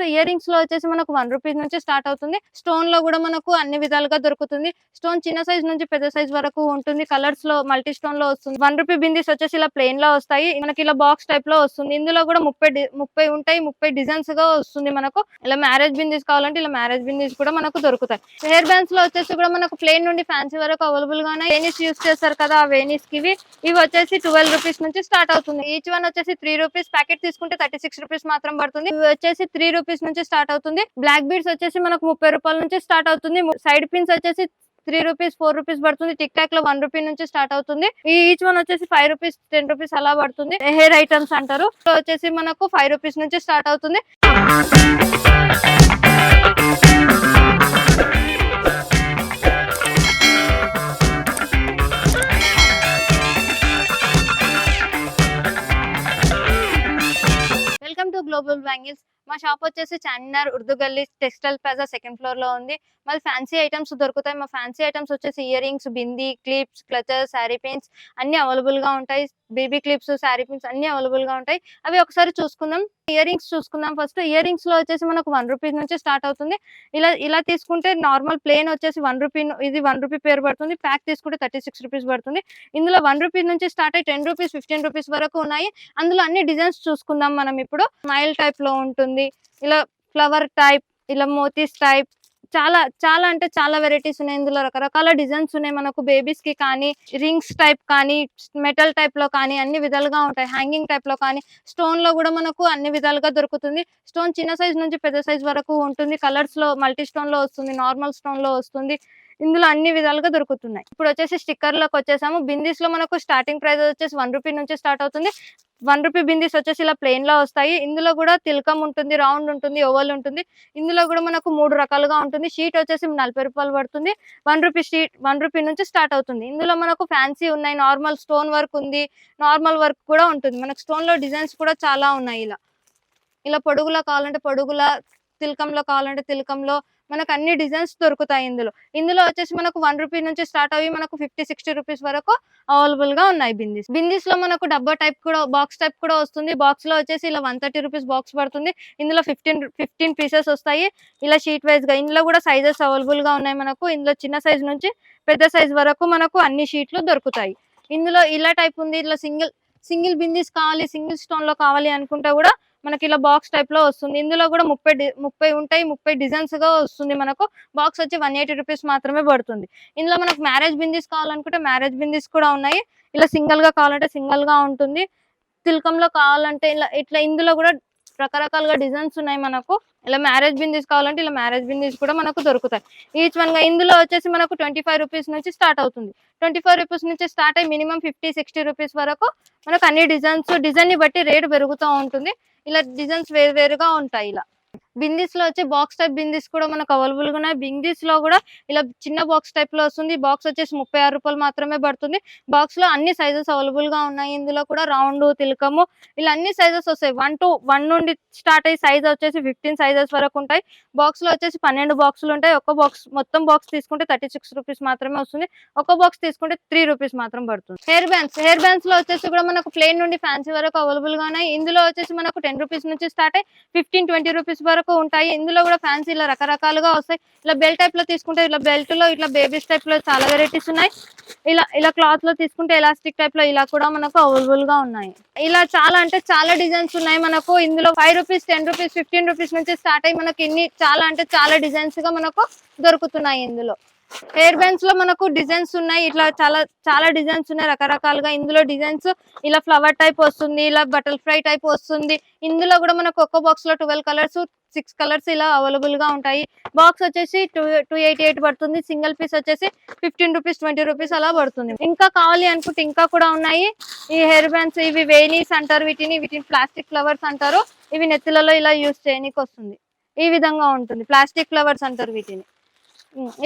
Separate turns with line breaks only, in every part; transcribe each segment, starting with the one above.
Next year రింగ్స్లో వచ్చేసి మనకు వన్ రూపీస్ నుంచి స్టార్ట్ అవుతుంది. స్టోన్లో కూడా మనకు అన్ని విధాలుగా దొరుకుతుంది. స్టోన్ చిన్న సైజ్ నుంచి పెద్ద సైజ్ వరకు ఉంటుంది. కలర్స్లో మల్టీ స్టోన్లో వస్తుంది. వన్ రూపీ బిందీస్ వచ్చేసి ఇలా ప్లెయిన్లో వస్తాయి. మనకి ఇలా బాక్స్ టైప్లో వస్తుంది. ఇందులో కూడా ముప్పై ముప్పై ఉంటాయి. ముప్పై డిజైన్స్గా వస్తుంది మనకు. ఇలా మ్యారేజ్ బిందీస్ కావాలంటే ఇలా మ్యారేజ్ బిందీస్ కూడా మనకు దొరుకుతాయి. హెయిర్ బ్యాండ్స్లో వచ్చేసి కూడా మనకు ప్లెయిన్ నుండి ఫ్యాన్సీ వరకు అవైలబుల్గా ఉన్నాయి వేనిస్ యూస్ చేస్తారు కదా ఆ వేనిస్కి ఇవి. ఇవి వచ్చేసి ట్వెల్వ్ రూపీస్ నుంచి స్టార్ట్ అవుతుంది. ఈచ్ వన్ వచ్చేసి త్రీ రూపీస్ ప్యాకెట్ తీసుకుంటే థర్టీ సిక్స్ రూపీస్ మాత్రం పడుతుంది. ఇవి వచ్చేసి త్రీ రూపీస్ నుంచి స్టార్ట్ అవుతుంది. బ్లాక్ బీడ్స్ వచ్చేసి మనకు ముప్పై రూపాయల నుంచి స్టార్ట్ అవుతుంది. సైడ్ పిన్స్ వచ్చేసి త్రీ రూపీస్ ఫోర్ రూపీస్ పడుతుంది. టిక్ టాక్లో వన్ రూపీ నుంచి స్టార్ట్ అవుతుంది. ఈ ఈచ్ వన్ వచ్చేసి ఫైవ్ రూపీస్ టెన్ రూపీస్ అలా పడుతుంది. హెయిర్ ఐటమ్స్ అంటారు. సో వచ్చేసి మనకు ఫైవ్ రూపీస్ నుంచి స్టార్ట్ అవుతుంది. వెల్కమ్ టు గ్లోబల్ బ్యాంగిల్స్ మా షాప్ వచ్చేసి Charminar Urdu Gali textile plaza second ఫ్లోర్లో ఉంది. మళ్ళీ ఫ్యాన్సీ ఐటమ్స్ దొరుకుతాయి. మా ఫ్యాన్సీ ఐటమ్స్ వచ్చేసి earrings bindi clips clutchers sari pins అన్ని అవైలబుల్గా ఉంటాయి. బేబీ క్లిప్స్ శారీ పిన్స్ అన్ని అవైలబుల్గా ఉంటాయి. అవి ఒకసారి చూసుకుందాం. ఇయర్ రింగ్స్ చూసుకుందాం ఫస్ట్ ఇయర్ రింగ్స్లో వచ్చేసి మనకు వన్ రూపీస్ నుంచి స్టార్ట్ అవుతుంది. ఇలా ఇలా తీసుకుంటే నార్మల్ ప్లేన్ వచ్చేసి వన్ రూపీ ఇది వన్ రూపీ పేరు పడుతుంది. ప్యాక్ తీసుకుంటే థర్టీ సిక్స్ రూపీస్ పడుతుంది. ఇందులో వన్ రూపీ నుంచి స్టార్ట్ అయ్యి టెన్ రూపీస్ ఫిఫ్టీన్ రూపీస్ వరకు ఉన్నాయి. అందులో అన్ని డిజైన్స్ చూసుకుందాం మనం ఇప్పుడు. స్మైల్ టైప్లో ఉంటుంది. ఇలా ఫ్లవర్ టైప్ ఇలా మోతీస్ టైప్ చాలా చాలా అంటే చాలా వెరైటీస్ ఉన్నాయి. ఇందులో రకరకాల డిజైన్స్ ఉన్నాయి. మనకు బేబీస్కి కానీ రింగ్స్ టైప్ కానీ మెటల్ టైప్లో కానీ అన్ని విధాలుగా ఉంటాయి. హ్యాంగింగ్ టైప్లో కానీ స్టోన్లో కూడా మనకు అన్ని విధాలుగా దొరుకుతుంది. స్టోన్ చిన్న సైజ్ నుంచి పెద్ద సైజ్ వరకు ఉంటుంది. కలర్స్లో మల్టీ స్టోన్లో వస్తుంది నార్మల్ స్టోన్లో వస్తుంది. ఇందులో అన్ని విధాలుగా దొరుకుతున్నాయి. ఇప్పుడు వచ్చేసి స్టిక్కర్లోకి వచ్చేసాము. బిందీస్లో మనకు స్టార్టింగ్ ప్రైస్ వచ్చేసి వన్ రూపీ నుంచి స్టార్ట్ అవుతుంది. వన్ రూపీ బిందీస్ వచ్చేసి ఇలా ప్లెయిన్లో వస్తాయి. ఇందులో కూడా తిలకం ఉంటుంది రౌండ్ ఉంటుంది ఓవల్ ఉంటుంది. ఇందులో కూడా మనకు మూడు రకాలుగా ఉంటుంది. షీట్ వచ్చేసి నలభై రూపాయలు పడుతుంది. One rupee sheet one rupee నుంచి స్టార్ట్ అవుతుంది. ఇందులో మనకు ఫ్యాన్సీ ఉన్నాయి నార్మల్ స్టోన్ వర్క్ ఉంది నార్మల్ వర్క్ కూడా ఉంటుంది. మనకు స్టోన్లో డిజైన్స్ కూడా చాలా ఉన్నాయి ఇలా. ఇలా పొడుగులో కావాలంటే పొడుగులా తిలకంలో కావాలంటే తిలకంలో మనకు అన్ని డిజైన్స్ దొరుకుతాయి ఇందులో. ఇందులో వచ్చేసి మనకు వన్ రూపీ నుంచి స్టార్ట్ అవి మనకు ఫిఫ్టీ సిక్స్టీ రూపీస్ వరకు అవైలబుల్గా ఉన్నాయి బిందీస్ బిందీస్లో మనకు డబ్బా టైప్ కూడా బాక్స్ టైప్ కూడా వస్తుంది. బాక్స్లో వచ్చేసి ఇలా వన్ థర్టీ రూపీస్ బాక్స్ పడుతుంది. ఇందులో ఫిఫ్టీన్ ఫిఫ్టీన్ పీసెస్ వస్తాయి. ఇలా షీట్ వైజ్గా ఇందులో కూడా సైజెస్ అవైలబుల్గా ఉన్నాయి మనకు. ఇందులో చిన్న సైజ్ నుంచి పెద్ద సైజ్ వరకు మనకు అన్ని షీట్లు దొరుకుతాయి. ఇందులో ఇలా టైప్ ఉంది. ఇట్లా సింగిల్ సింగిల్ బిందీస్ కావాలి సింగిల్ స్టోన్లో కావాలి అనుకుంటే కూడా మనకి ఇలా బాక్స్ టైప్లో వస్తుంది. ఇందులో కూడా ముప్పై డి- ముప్పై ఉంటాయి ముప్పై డిజైన్స్గా వస్తుంది మనకు. బాక్స్ వచ్చి వన్ ఎయిటీ రూపీస్ మాత్రమే పడుతుంది. ఇందులో మనకు మ్యారేజ్ బిందీస్ కావాలనుకుంటే మ్యారేజ్ బిందీస్ కూడా ఉన్నాయి. ఇలా సింగిల్గా కావాలంటే సింగిల్గా ఉంటుంది. తిలకంలో కావాలంటే ఇలా ఇట్లా ఇందులో కూడా రకరకాలుగా డిజైన్స్ ఉన్నాయి మనకు. ఇలా మ్యారేజ్ బిందీస్ కావాలంటే ఇలా మ్యారేజ్ బిందీస్ కూడా మనకు దొరుకుతాయి. ఈచ్ వన్గా ఇందులో వచ్చేసి మనకు ట్వంటీ ఫైవ్ రూపీస్ నుంచి స్టార్ట్ అవుతుంది. ట్వంటీ ఫైవ్ రూపీస్ నుంచి స్టార్ట్ అయ్యి మినిమం ఫిఫ్టీ సిక్స్టీ రూపీస్ వరకు మనకు అన్ని డిజైన్స్ డిజైన్ని బట్టి రేట్ పెరుగుతూ ఉంటుంది. ఇలా డిజైన్స్ వేరు వేరుగా ఉంటాయి ఇలా. బిందీస్లో వచ్చి బాక్స్ టైప్ బిందీస్ కూడా మనకు అవైలబుల్గా ఉన్నాయి. బిందీస్లో కూడా ఇలా చిన్న బాక్స్ టైప్లో వస్తుంది. బాక్స్ వచ్చేసి ముప్పై ఆరు రూపాయలు మాత్రమే పడుతుంది. బాక్స్లో అన్ని సైజెస్ అవైలబుల్గా ఉన్నాయి. ఇందులో కూడా రౌండ్ తిలకము ఇలా అన్ని సైజెస్ వస్తాయి. వన్ టు వన్ నుండి స్టార్ట్ అయ్యి సైజ్ వచ్చేసి ఫిఫ్టీన్ సైజెస్ వరకు ఉంటాయి. బాక్స్లో వచ్చేసి పన్నెండు బాక్సులు ఉంటాయి. ఒక బాక్స్ మొత్తం బాక్స్ తీసుకుంటే థర్టీ సిక్స్ రూపీస్ మాత్రమే వస్తుంది. ఒక బాక్స్ తీసుకుంటే త్రీ రూపీస్ మాత్రం పడుతుంది. హెయిర్ బ్యాండ్స్ హెయిర్ బ్యాండ్స్లో వచ్చేసి కూడా మనకు ప్లేన్ నుండి ఫ్యాన్సీ వరకు అవైలబుల్గా ఉన్నాయి. ఇందులో వచ్చేసి మనకు టెన్ రూపీస్ నుంచి స్టార్ట్ అయ్యి ఫిఫ్టీన్ ట్వంటీ రూపీస్ వరకు ఉంటాయి. ఇందులో కూడా ఫ్యాన్సీ ఇలా రకరకాలుగా వస్తాయి. ఇలా బెల్ట్ టైప్లో తీసుకుంటే ఇలా బెల్ట్లో ఇట్లా బేబీస్ టైప్లో చాలా వెరైటీస్ ఉన్నాయి. ఇలా ఇలా క్లాత్లో తీసుకుంటే ఎలాస్టిక్ టైప్లో ఇలా కూడా మనకు అవైలబుల్గా ఉన్నాయి. ఇలా చాలా అంటే చాలా డిజైన్స్ ఉన్నాయి మనకు. ఇందులో five rupees ten rupees fifteen rupees నుంచి స్టార్ట్ అయ్యి మనకి ఇన్ని చాలా అంటే చాలా డిజైన్స్గా మనకు దొరుకుతున్నాయి ఇందులో. హెయిర్ బ్యాండ్స్లో మనకు డిజైన్స్ ఉన్నాయి. ఇట్లా చాలా చాలా డిజైన్స్ ఉన్నాయి రకరకాలుగా. ఇందులో డిజైన్స్ ఇలా ఫ్లవర్ టైప్ వస్తుంది ఇలా బటర్ఫ్లై టైప్ వస్తుంది. ఇందులో కూడా మనకు ఒక్క బాక్స్లో ట్వెల్వ్ కలర్స్ సిక్స్ కలర్స్ ఇలా అవైలబుల్గా ఉంటాయి. బాక్స్ వచ్చేసి టూ టూ ఎయిటీ ఎయిట్ పడుతుంది. సింగిల్ పీస్ వచ్చేసి ఫిఫ్టీన్ రూపీస్ ట్వంటీ రూపీస్ అలా పడుతుంది. ఇంకా కావాలి అనుకుంటే ఇంకా కూడా ఉన్నాయి. ఈ హెయిర్ బ్యాండ్స్ ఇవి వేనీస్ అంటారు వీటిని వీటిని ప్లాస్టిక్ ఫ్లవర్స్ అంటారు. ఇవి నెత్తిలలో ఇలా యూస్ చేయనీకి వస్తుంది. ఈ విధంగా ఉంటుంది. ప్లాస్టిక్ ఫ్లవర్స్ అంటారు వీటిని.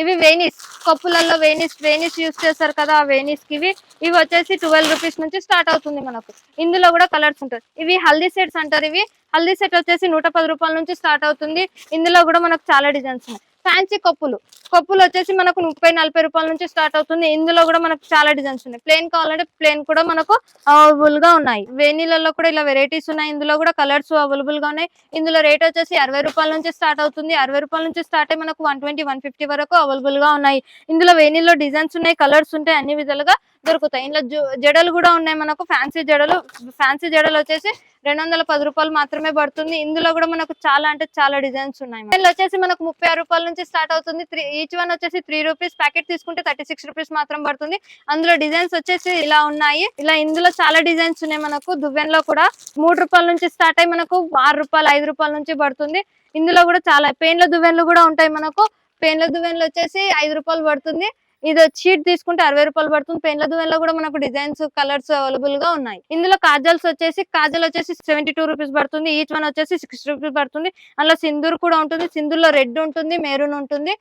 ఇవి వేనిస్ కప్పులలో వేనిస్ వేనిస్ యూస్ చేస్తారు కదా ఆ వేనిస్కి ఇవి. ఇవి వచ్చేసి ట్వెల్వ్ రూపీస్ నుంచి స్టార్ట్ అవుతుంది మనకు. ఇందులో కూడా కలర్స్ ఉంటాయి. ఇవి హల్దీ సెట్స్ అంటారు ఇవి. హల్దీ సెట్ వచ్చేసి నూట పది రూపాయల నుంచి స్టార్ట్ అవుతుంది. ఇందులో కూడా మనకు చాలా డిజైన్స్ ఉన్నాయి. ఫ్యాన్సీ కప్పులు. కప్పులు వచ్చేసి మనకు ముప్పై నలభై రూపాయల నుంచి స్టార్ట్ అవుతుంది. ఇందులో కూడా మనకు చాలా డిజైన్స్ ఉన్నాయి. ప్లేన్ కావాలంటే ప్లేన్ కూడా మనకు అవైలబుల్గా ఉన్నాయి. వేణీలలో కూడా ఇలా వెరైటీస్ ఉన్నాయి. ఇందులో కూడా కలర్స్ అవైలబుల్గా ఉన్నాయి. ఇందులో రేట్ వచ్చేసి అరవై రూపాయల నుంచి స్టార్ట్ అవుతుంది. అరవై రూపాయల నుంచి స్టార్ట్ అయ్యి మనకు వన్ ట్వంటీ వన్ ఫిఫ్టీ వరకు అవైలబుల్గా ఉన్నాయి. ఇందులో వేణీలో డిజైన్స్ ఉన్నాయి. కలర్స్ ఉంటాయి. అన్ని విధాలుగా దొరుకుతాయి. ఇందులో జడలు కూడా ఉన్నాయి మనకు. ఫ్యాన్సీ జడలు ఫ్యాన్సీ జడలు వచ్చేసి రెండు వందల పది రూపాయలు మాత్రమే పడుతుంది. ఇందులో కూడా మనకు చాలా అంటే చాలా డిజైన్స్ ఉన్నాయి ఇందులో వచ్చేసి మనకు ముప్పై రూపాయల నుంచి స్టార్ట్ అవుతుంది. త్రీ ఈచ్ వన్ వచ్చేసి త్రీ రూపీస్ ప్యాకెట్ తీసుకుంటే థర్టీ సిక్స్ రూపీస్ మాత్రం పడుతుంది. అందులో డిజైన్స్ వచ్చేసి ఇలా ఉన్నాయి. ఇలా ఇందులో చాలా డిజైన్స్ ఉన్నాయి మనకు. దువ్వెన్లో కూడా మూడు రూపాయల నుంచి స్టార్ట్ అయ్యి మనకు ఆరు రూపాయలు ఐదు రూపాయల నుంచి పడుతుంది. ఇందులో కూడా చాలా పెయిన్ల దువ్వెన్లు కూడా ఉంటాయి మనకు. పెయిన్ల దువ్వెన్లు వచ్చేసి ఐదు రూపాయలు పడుతుంది. ఇది షీట్ తీసుకుంటే అరవై రూపాయలు పడుతుంది. పెన్ల దువెన్లో కూడా మనకు డిజైన్స్ కలర్స్ అవైలబుల్గా ఉన్నాయి. ఇందులో కాజల్స్ వచ్చేసి కాజల్ వచ్చేసి సెవెంటీ టూ రూపీస్ పడుతుంది. ఈచ్ వన్ వచ్చేసి సిక్స్టీ రూపీస్ పడుతుంది. అందులో సింధూర్ కూడా ఉంటుంది. సింధూర్లో రెడ్ ఉంటుంది మెరూన్ ఉంటుంది.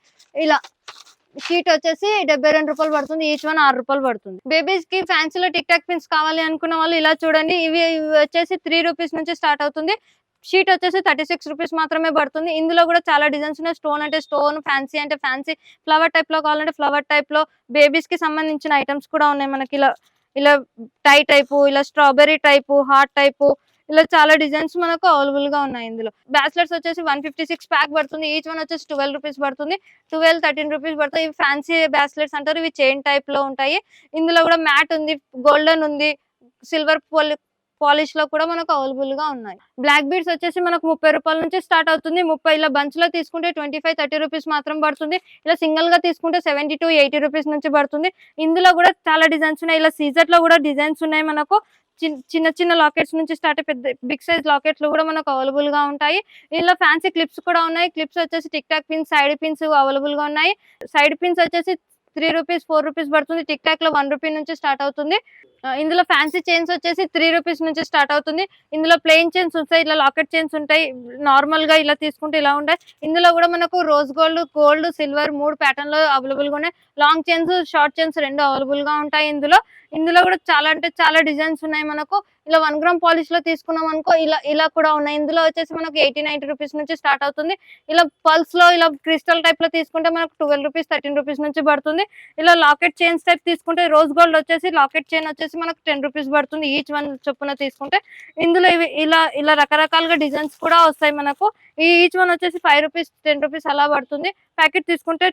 ఇలా షీట్ వచ్చేసి డెబ్బై రెండు రూపాయలు పడుతుంది. ఈచ్ వన్ ఆరు రూపాయలు పడుతుంది. బేబీస్కి ఫ్యాన్సీలో టిక్ టాక్ పిన్స్ కావాలి అనుకున్న వాళ్ళు ఇలా చూడండి. ఇవి వచ్చేసి త్రీ రూపీస్ నుంచి స్టార్ట్ అవుతుంది. షీట్ వచ్చేసి థర్టీ సిక్స్ రూపీస్ మాత్రమే పడుతుంది. ఇందులో కూడా చాలా డిజైన్స్ ఉన్నాయి. స్టోన్ అంటే స్టోన్ ఫ్యాన్సీ అంటే ఫ్యాన్సీ. ఫ్లవర్ టైప్లో కావాలంటే ఫ్లవర్ టైప్లో బేబీస్కి సంబంధించిన ఐటమ్స్ కూడా ఉన్నాయి మనకి. ఇలా ఇలా టై టైపు ఇలా స్ట్రాబెర్రీ టైపు హార్ట్ టైపు ఇలా చాలా డిజైన్స్ మనకు అవైలబుల్గా ఉన్నాయి ఇందులో. బ్యాస్లెట్స్ వచ్చేసి వన్ ఫిఫ్టీ సిక్స్ ప్యాక్ పడుతుంది. ఈచ్ వన్ వచ్చేసి ట్వెల్వ్ రూపీస్ పడుతుంది. ట్వెల్వ్ థర్టీన్ రూపీస్ పడుతుంది. ఇవి ఫ్యాన్సీ బ్యాస్లెట్స్ అంటారు. ఇవి చైన్ టైప్లో ఉంటాయి. ఇందులో కూడా మ్యాట్ ఉంది గోల్డెన్ ఉంది సిల్వర్ పాలిష్లో కూడా మనకు అవైలబుల్గా ఉన్నాయి. బ్లాక్ బీడ్స్ వచ్చేసి మనకు ముప్పై రూపాయల నుంచి స్టార్ట్ అవుతుంది. ముప్పై ఇలా బంచ్లో తీసుకుంటే ట్వంటీ ఫైవ్ థర్టీ రూపీస్ మాత్రం పడుతుంది. ఇలా సింగిల్గా తీసుకుంటే సెవెంటీ టు ఎయిటీ రూపీస్ నుంచి పడుతుంది. ఇందులో కూడా చాలా డిజైన్స్ ఉన్నాయి. ఇలా సీజర్లో కూడా డిజైన్స్ ఉన్నాయి మనకు. చిన్న చిన్న లాకెట్స్ నుంచి స్టార్ట్ పెద్ద బిగ్ సైజ్ లాకెట్లు కూడా మనకు అవైలబుల్గా ఉంటాయి. ఇందులో ఫ్యాన్సీ క్లిప్స్ కూడా ఉన్నాయి. క్లిప్స్ వచ్చేసి tic tac pins side pins అవైలబుల్గా ఉన్నాయి. సైడ్ పిన్స్ వచ్చేసి త్రీ రూపీస్ ఫోర్ రూపీస్ పడుతుంది. టిక్ టాక్లో వన్ రూపీ నుంచి స్టార్ట్ అవుతుంది. ఇందులో ఫ్యాన్సీ చైన్స్ వచ్చేసి త్రీ రూపీస్ నుంచి స్టార్ట్ అవుతుంది. ఇందులో ప్లెయిన్ చైన్స్ ఉంటాయి ఇలా లాకెట్ చైన్స్ ఉంటాయి. నార్మల్గా ఇలా తీసుకుంటే ఇలా ఉంటాయి ఇందులో కూడా మనకు రోజ్ గోల్డ్ గోల్డ్ సిల్వర్ మూడు ప్యాటర్న్లో అవైలబుల్గా ఉన్నాయి. లాంగ్ చైన్స్ షార్ట్ చైన్స్ రెండు అవైలబుల్గా ఉంటాయి ఇందులో. ఇందులో కూడా చాలా అంటే చాలా డిజైన్స్ ఉన్నాయి మనకు. ఇలా వన్ గ్రామ్ పాలిష్లో తీసుకున్నాం అనుకో ఇలా ఇలా కూడా ఉన్నాయి. ఇందులో వచ్చేసి మనకు ఎయిటీ నైన్టీ రూపీస్ నుంచి స్టార్ట్ అవుతుంది. ఇలా పల్స్లో ఇలా క్రిస్టల్ టైప్లో తీసుకుంటే మనకు ట్వెల్వ్ రూపీస్ థర్టీన్ రూపీస్ నుంచి పడుతుంది. ఇలా లాకెట్ చైన్స్ టైప్ తీసుకుంటే రోజ్ గోల్డ్ వచ్చేసి లాకెట్ చైన్ వచ్చేసి మనకు టెన్ రూపీస్ పడుతుంది. ఈచ్ వన్ చొప్పున తీసుకుంటే ఇందులో ఇవి ఇలా ఇలా రకరకాలుగా డిజైన్స్ కూడా వస్తాయి మనకు. ఈ ఈచ్ వన్ వచ్చేసి ఫైవ్ రూపీస్ టెన్ రూపీస్ అలా పడుతుంది. ప్యాకెట్ తీసుకుంటే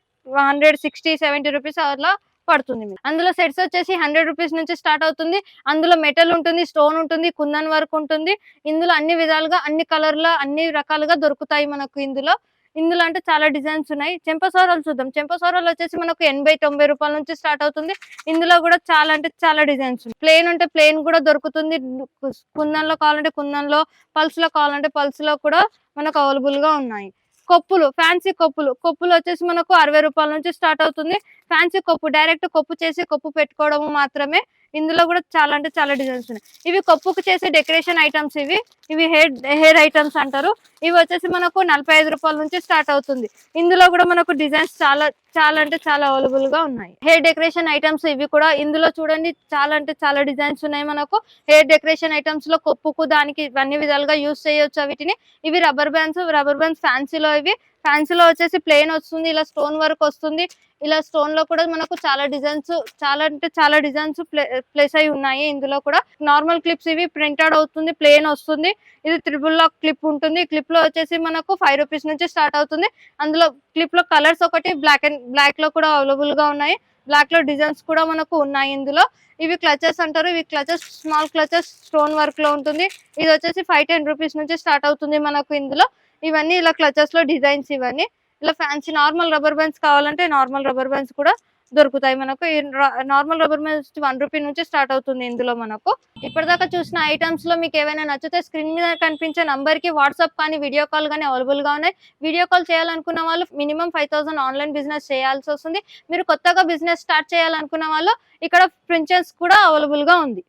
హండ్రెడ్ సిక్స్టీ సెవెంటీ రూపీస్ అలా పడుతుంది అందులో సెట్స్ వచ్చేసి హండ్రెడ్ రూపీస్ నుంచి స్టార్ట్ అవుతుంది. అందులో మెటల్ ఉంటుంది స్టోన్ ఉంటుంది కుందన్ వర్క్ ఉంటుంది. ఇందులో అన్ని విధాలుగా అన్ని కలర్ల అన్ని రకాలుగా దొరుకుతాయి మనకు ఇందులో. ఇందులో అంటే చాలా డిజైన్స్ ఉన్నాయి. చెంపసోరలు చూద్దాం. చెంపసోరలు వచ్చేసి మనకు ఎనభై తొంభై రూపాయల నుంచి స్టార్ట్ అవుతుంది. ఇందులో కూడా చాలా అంటే చాలా డిజైన్స్ ప్లేన్ అంటే ప్లేన్ కూడా దొరుకుతుంది. కుందన్లో కావాలంటే కుందన్లో పల్స్లో కావాలంటే పల్స్లో కూడా మనకు అవైలబుల్గా ఉన్నాయి. కొప్పులు ఫ్యాన్సీ కొప్పులు. కొప్పులు వచ్చేసి మనకు అరవై రూపాయల నుంచి స్టార్ట్ అవుతుంది. ఫ్యాన్సీ కొప్పు డైరెక్ట్ కొప్పు చేసి కొప్పు పెట్టుకోవడం మాత్రమే ఇందులో కూడా చాలా అంటే చాలా డిజైన్స్ ఉన్నాయి. ఇవి కొప్పుకు చేసే డెకరేషన్ ఐటమ్స్ ఇవి. ఇవి హెయిర్ హెయిర్ ఐటమ్స్ అంటారు. ఇవి వచ్చేసి మనకు నలభై ఐదు రూపాయల నుంచి స్టార్ట్ అవుతుంది. ఇందులో కూడా మనకు డిజైన్స్ చాలా చాలా అంటే చాలా అవైలబుల్గా ఉన్నాయి. హెయిర్ డెకరేషన్ ఐటమ్స్ ఇవి కూడా ఇందులో చూడండి చాలా అంటే చాలా డిజైన్స్ ఉన్నాయి మనకు. హెయిర్ డెకరేషన్ ఐటమ్స్లో కొప్పుకు దానికి అన్ని విధాలుగా యూస్ చేయొచ్చు వీటిని. ఇవి రబ్బర్ బ్యాండ్స్ రబ్బర్ బ్యాండ్స్ ఫ్యాన్సీలో ఇవి. ఫ్యాన్సీలో వచ్చేసి ప్లేన్ వస్తుంది ఇలా స్టోన్ వర్క్ వస్తుంది. ఇలా స్టోన్లో కూడా మనకు చాలా డిజైన్స్ చాలా అంటే చాలా డిజైన్స్ ప్లేస్ అయి ఉన్నాయి. ఇందులో కూడా నార్మల్ క్లిప్స్ ఇవి ప్రింటెడ్ అవుతుంది ప్లేన్ వస్తుంది. ఇది త్రిబుల్ లాక్ క్లిప్ ఉంటుంది. క్లిప్లో వచ్చేసి మనకు ఫైవ్ రూపీస్ నుంచి స్టార్ట్ అవుతుంది. అందులో క్లిప్లో కలర్స్ ఒకటి బ్లాక్ అండ్ బ్లాక్లో కూడా అవైలబుల్గా ఉన్నాయి. బ్లాక్లో డిజైన్స్ కూడా మనకు ఉన్నాయి ఇందులో. ఇవి క్లచెస్ అంటారు. ఇవి క్లచెస్ స్మాల్ క్లచెస్ స్టోన్ వర్క్లో ఉంటుంది. ఇది వచ్చేసి ఫైవ్ టెన్ రూపీస్ నుంచి స్టార్ట్ అవుతుంది మనకు ఇందులో. ఇవన్నీ ఇలా క్లచెస్లో డిజైన్స్ ఇవన్నీ. ఇలా ఫ్యాన్సీ నార్మల్ రబ్బర్ బ్యాండ్స్ కావాలంటే నార్మల్ రబ్బర్ బ్యాండ్స్ కూడా దొరుకుతాయి మనకు. Normal rubber bands one rupee నుంచి స్టార్ట్ అవుతుంది ఇందులో మనకు. ఇప్పటిదాకా చూసిన ఐటమ్స్లో మీకు ఏవైనా నచ్చితే స్క్రీన్ మీద కనిపించే నంబర్కి వాట్సాప్ కానీ వీడియో కాల్ కానీ అవైలబుల్గా ఉన్నాయి. వీడియో కాల్ చేయాలనుకున్న వాళ్ళు minimum five thousand online business చేయాల్సి వస్తుంది. మీరు కొత్తగా బిజినెస్ స్టార్ట్ చేయాలనుకున్న వాళ్ళు ఇక్కడ ప్రించెస్ కూడా అవైలబుల్గా ఉంది.